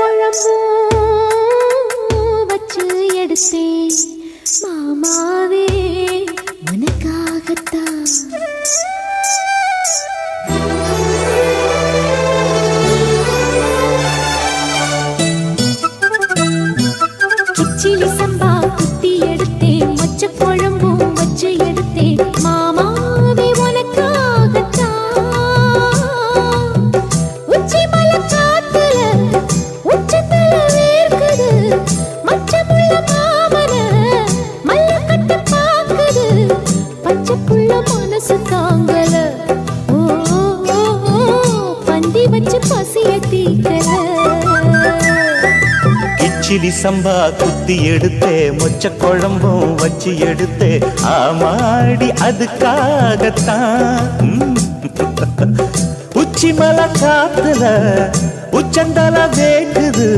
குழம்பு வச்சு எடுத்தேன். மாமாவே உனக்காகத்தான். சில்லி சம்பா குத்தி எடுத்தேன். மொச்ச குழம்பும் வச்சு எடுத்தேன். பச்சை புள்ள மனசு தாங்கல. பந்தி வச்சு பசிய தீக்கல கிச்சிலி சம்பா குத்தி எடுத்தே மொச்ச குழம்பும் வச்சு எடுத்தே ஆமாடி அதுக்காகத்தான். உச்சி மலை காத்துல உச்சந்தல வேக்குது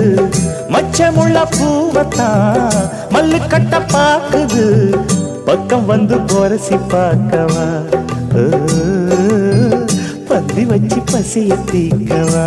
மச்சமுள்ள பூவத்தான் மல்லு கட்ட பாக்குது பக்கம் வந்து போரசி பார்க்கவா? பந்தி வச்சு பசிய தீக்கவா?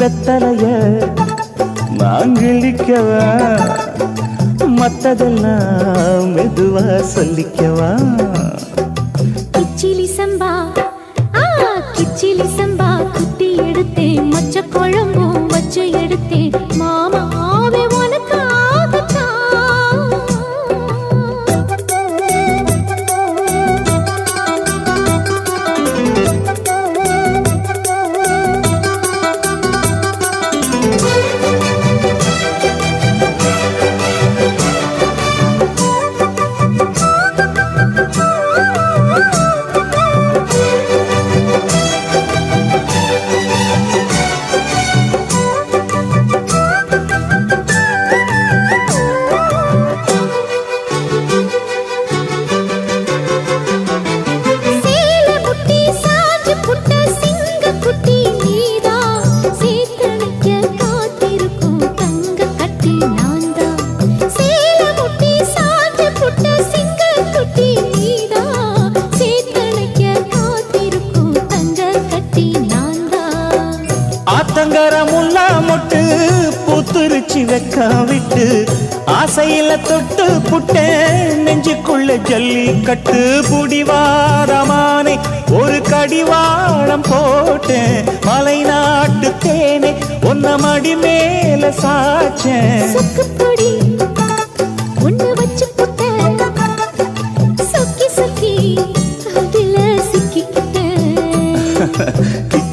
வெத்தலைய நாங்கிழிக்கவா? மத்ததெல்லாம் மெதுவா சொல்லிக்கவா? கிச்சிலி சம்பா கிச்சிலி சம்பா குத்தி எடுத்தேன் மச்ச. காட்சி வெக்காவிட்டு ஆசையில தொட்டு புட்டேன். நெஞ்சுக்குள்ள ஜல்லி கட்டு புடிவாரமானே ஒரு கடிவாளம் போட்டேன். மலை நாட்டு தேனே ஒன்ன மடி மேல சாச்சேன்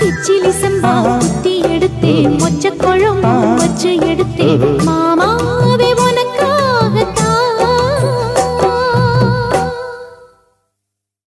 கிச்சிலி சம்பா குத்தி எடுத்தேன். மொச்ச குழம்பு வச்சு எடுத்தேன். மாமாவே உனக்கு